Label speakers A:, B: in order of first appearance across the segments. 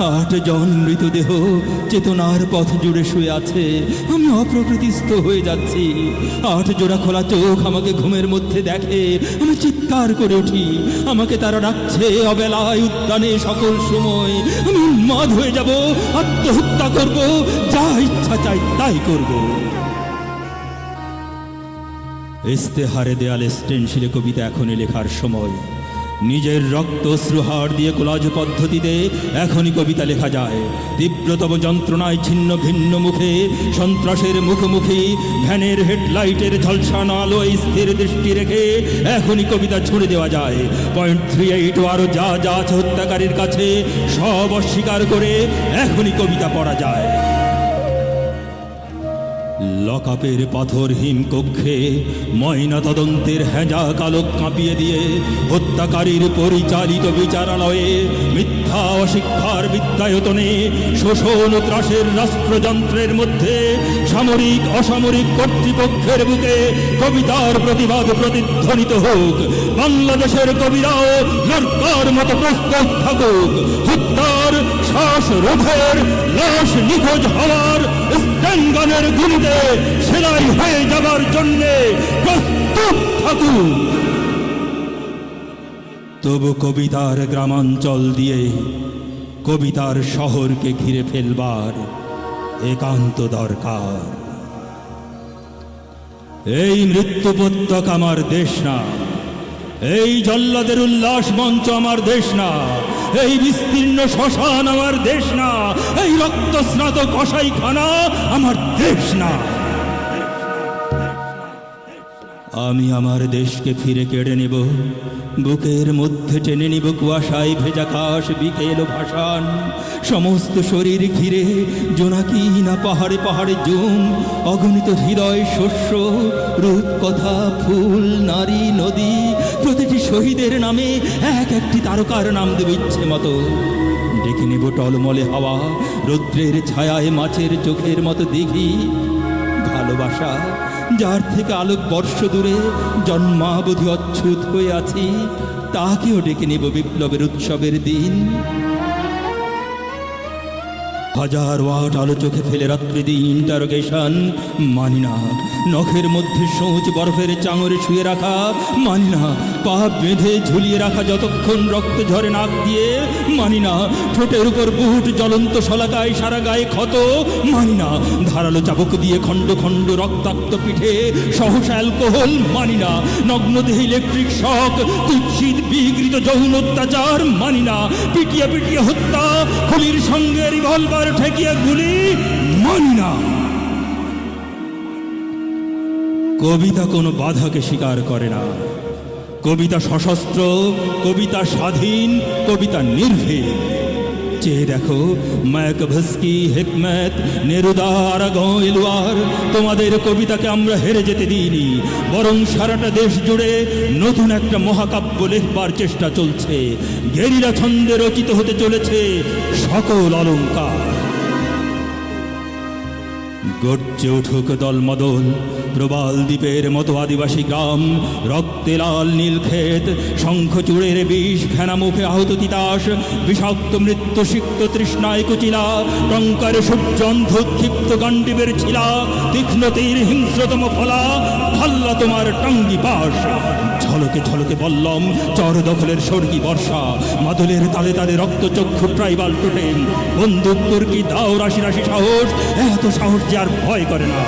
A: আট জন মৃতদেহ চেতনার পথ জুড়ে শুয়ে আছে। আমি অপ্রকৃতিস্থ হয়ে যাচ্ছি। আট জোড়া খোলা চোখ আমাকে ঘুমের মধ্যে দেখে। আমি চিৎকার করে উঠি। আমাকে তারা ডাকছে অবেলায় উদ্যানে সকল সময়। আমি উন্মাদ হয়ে যাব, আত্মহত্যা করব, যা ইচ্ছা চাই তাই করব। ইস্তেহারে দেয়ালে স্টেনশিলে কবিতা এখনই লেখার সময়। নিজের রক্ত শ্রুহার দিয়ে কোলাজ পদ্ধতিতে এখনই কবিতা লেখা যায়। তীব্রতম যন্ত্রণায় ছিন্ন ভিন্ন মুখে, সন্ত্রাসের মুখোমুখি, ভ্যানের হেডলাইটের ঝলসানো আলো স্থির দৃষ্টি রেখে এখনই কবিতা ছুড়ে দেওয়া যায়। পয়েন্ট থ্রি এইট আরও যা যা আছে হত্যাকারীর কাছে, সব অস্বীকার করে এখনই কবিতা পড়া যায়। লকাপের পাথরহীন কক্ষে ময়না তদন্তের হেঁজা কালক কাঁপিয়ে দিয়ে হত্যাকারীর পরিচালিত বিচারালয়ে মিথ্যা অশিক্ষার বিদ্যায়তনে শোষণ ত্রাসের রাষ্ট্রযন্ত্রের মধ্যে সামরিক, অসামরিক কর্তৃপক্ষের বুকে কবিতার প্রতিবাদ প্রতিধ্বনিত হোক। বাংলাদেশের কবিরাও লড়কার মতো প্রস্তুত থাকুক। হত্যার শ্বাস রোধের লাশ নিখোঁজ হওয়ার স্ট্যান্ডগানের গুলিতে সেলাই হয়ে যাবার জন্যে প্রস্তুত থাকুন। তবু কবিতার গ্রামাঞ্চল দিয়ে কবিতার শহরকে ঘিরে ফেলবার একান্ত দরকার। এই মৃত্যুপত্যক আমার দেশ না, এই জল্লাদের উল্লাস মঞ্চ আমার দেশ না এই বিস্তীর্ণ শ্মশান আমার দেশ না এই রক্তস্নাত কষাইখানা আমার দেশ না। আমি আমার দেশকে ফিরে কেড়ে নেব। বুকের মধ্যে টেনে নিব কুয়াশায় ভেজা কাশ বিকেল ভাসান। সমস্ত শরীর ঘিরে, জোনাকি না পাহাড়ে পাহাড়ে জুম। অগণিত হৃদয় শস্য, রূপকথা, ফুল, নারী, নদী, প্রতিটি শহীদের নামে এক একটি তারকার নাম দেব ইচ্ছে মতো। ডেকে নেব টলমলে হাওয়া, রৌদ্রের ছায়ায় মাছের চোখের মতো দিঘি। ভালোবাসা যার থেকে আলোক বর্ষ দূরে জন্মাবধি অচ্ছুত হয়ে আছি, তাকেও ডেকে নেব বিপ্লবের উৎসবের দিন। হাজার ওয়াট আলো চোখে ফেলে রাত্রি দিন ইন্টারোগেশন মানি না নখের মধ্যে সোঁচ বরফের চাঙরে শুয়ে রাখা। মানি না পা বেঁধে ঝুলিয়ে রাখা যতক্ষণ রক্ত ঝরে নাক দিয়ে। মানি না ঠোঁটের উপর বুট জ্বলন্ত শলাকায় সারা গায়ে ক্ষত। মানি না ধারালো চাবুক দিয়ে খণ্ড খণ্ড রক্তাক্ত পিঠে। সহসা অ্যালকোহল মানি না নগ্ন দেহে ইলেকট্রিক শক, কুৎসিত বিকৃত যৌন অত্যাচার। মানি না পিটিয়ে পিটিয়ে হত্যা, খুলির সঙ্গে রিভলভার ঠেকিয়ে গুলি মানি না। কবিতা কোনো বাধাকে স্বীকার করে না। কবিতা সশস্ত্র, কবিতা স্বাধীন, কবিতা নির্ভীক। চেয়ে দেখো এলুয়ার, তোমাদের কবিতাকে আমরা হেরে যেতে দিইনি, বরং সারাটা দেশ জুড়ে নতুন একটা মহাকাব্য লেখবার চেষ্টা চলছে। গেরিলা ছন্দে রচিত হতে চলেছে সকল অলঙ্কার। গর্জে উঠুক দলমদল, প্রবাল দ্বীপের মতো আদিবাসী গ্রাম, রক্তে লাল নীল ক্ষেত শঙ্খচূড়ের বিষ, ফেনা মুখে আহত তিতাস, বিষাক্ত মৃত্যু সিক্ত তৃষ্ণায় কুচিলা, টঙ্কারে সূর্যন্ধ ক্ষিপ্ত গান্ডিবের ছিলা, তীক্ষ্ণ তীর হিংস্রতম ফলা, ফাল্লা তোমার টঙ্গি পাশ। ঝলকে ঝলকে বললম, চর দখলের স্বর্গী বর্ষা, মাদলের তালে তালে রক্তচক্ষু ট্রাইবাল টোটেম বন্দুক, তুর্কি, দাও রাশি রাশি সাহস, এত সাহস যে আর ভয় করে না।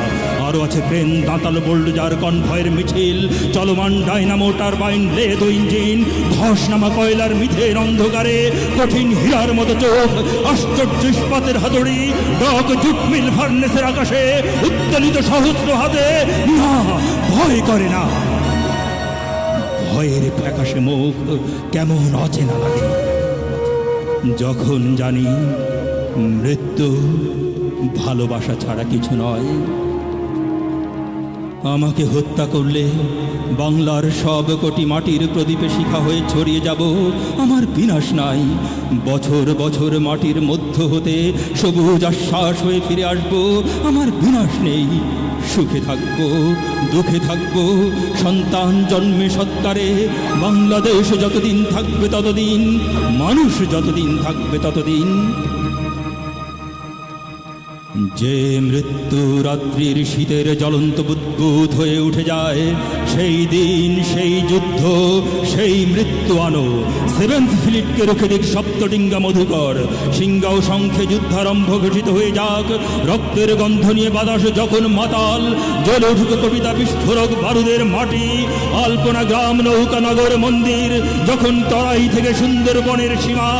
A: আরও আছে ক্রেন দাঁতাল বোল্ডজার, কনভয়ের মিছিল। চলমান ডাইনামো টারবাইন, লেদ ইঞ্জিন ধস নামা কয়লার মিথের অন্ধকারে। কঠিন হীরার মতো চোখ, আশ্চর্য ইস্পাতের হাতুড়ি, ডক জুটমিল ফার্নেসের আকাশে, উত্তোলিত সহস্র হাতে। না, ভয় করে না। ভয়ের ফ্যাকাশে মুখ, কেমন অচেনা লাগে। যখন জানি মৃত্যু ভালোবাসা ছাড়া কিছু নয়। আমাকে হত্যা করলে বাংলার সব কোটি মাটির প্রদীপে শিখা হয়ে ছড়িয়ে যাব। আমার বিনাশ নাই। বছর বছর মাটির মধ্য হতে সবুজ আশ্বাস হয়ে ফিরে আসব। আমার বিনাশ নেই। সুখে থাকব, দুঃখে থাকব। সন্তান জন্মে সৎকারে বাংলাদেশ যতদিন থাকবে ততদিন, মানুষ যতদিন থাকবে ততদিন। যে মৃত্যু রাত্রির শীতের জ্বলন্ত বুদ্বুদ হয়ে উঠে যায়, সেই দিন, সেই যুদ্ধ, সেই মৃত্যু আনো। সেভেন্থ ফ্লিটকে রুখে দিক সপ্তডিঙ্গা মধুকর। সিংগাও শঙ্খে যুদ্ধারম্ভ ঘোষিত হয়ে যাক। রক্তের গন্ধ নিয়ে বাতাস যখন মাতাল জ্বলে উঠুক কবিতা বিস্ফোরক বারুদের মাটি। আলপনা গ্রাম নৌকানগর মন্দির, যখন তরাই থেকে সুন্দরবনের সীমা,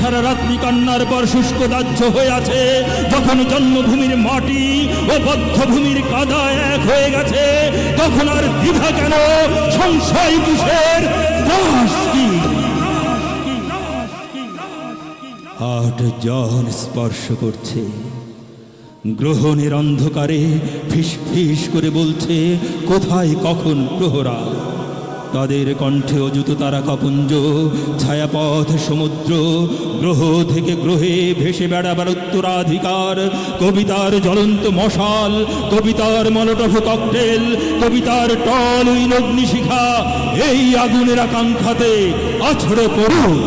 A: সারা রাত্রি কান্নার পর শুষ্ক দাহ্য হয়ে আছে, যখন জন্মভূমির মাটি ও বদ্ধভূমির কাদা এক হয়ে গেছে। তখন আর দ্বিধা কেন? সংশয় কিসের? আট জন স্পর্শ করছে। গ্রহণের অন্ধকারে ফিস ফিস করে বলছে, কোথায় কখন প্রহরা? তাদের কণ্ঠে অযুত তারা কপুঞ্জ ছায়াপথ সমুদ্র, গ্রহ থেকে গ্রহে ভেসে বেড়াবার উত্তরাধিকার, কবিতার জ্বলন্ত মশাল, কবিতার মলটভ ককটেল, কবিতার টল ওই অগ্নিশিখা এই আগুনের আকাঙ্ক্ষাতে আছড়ে পড়ুক